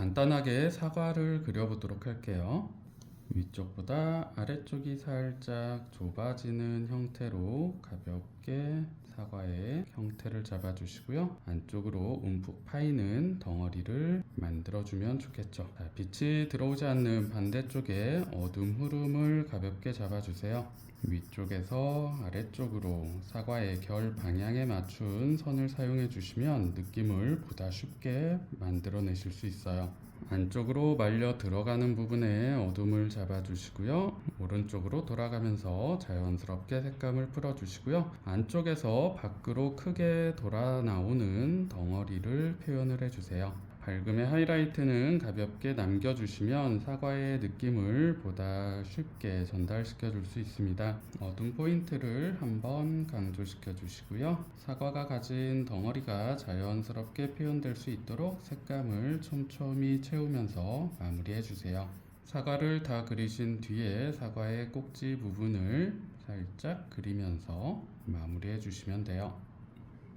간단하게 사과를 그려보도록 할게요. 위쪽보다 아래쪽이 살짝 좁아지는 형태로 가볍게 사과의 형태를 잡아주시고요. 안쪽으로 움푹 파이는 덩어리를 만들어주면 좋겠죠. 자, 빛이 들어오지 않는 반대쪽에 어둠 흐름을 가볍게 잡아주세요. 위쪽에서 아래쪽으로 사과의 결 방향에 맞춘 선을 사용해 주시면 느낌을 보다 쉽게 만들어내실 수 있어요. 안쪽으로 말려 들어가는 부분에 어둠을 잡아주시고요. 오른쪽으로 돌아가면서 자연스럽게 색감을 풀어주시고요. 안쪽에서 밖으로 크게 돌아 나오는 덩어리를 표현을 해주세요. 밝음의 하이라이트는 가볍게 남겨주시면 사과의 느낌을 보다 쉽게 전달시켜 줄 수 있습니다. 어둠 포인트를 한번 강조시켜 주시고요. 사과가 가진 덩어리가 자연스럽게 표현될 수 있도록 색감을 촘촘히 채우면서 마무리해 주세요. 사과를 다 그리신 뒤에 사과의 꼭지 부분을 살짝 그리면서 마무리해 주시면 돼요.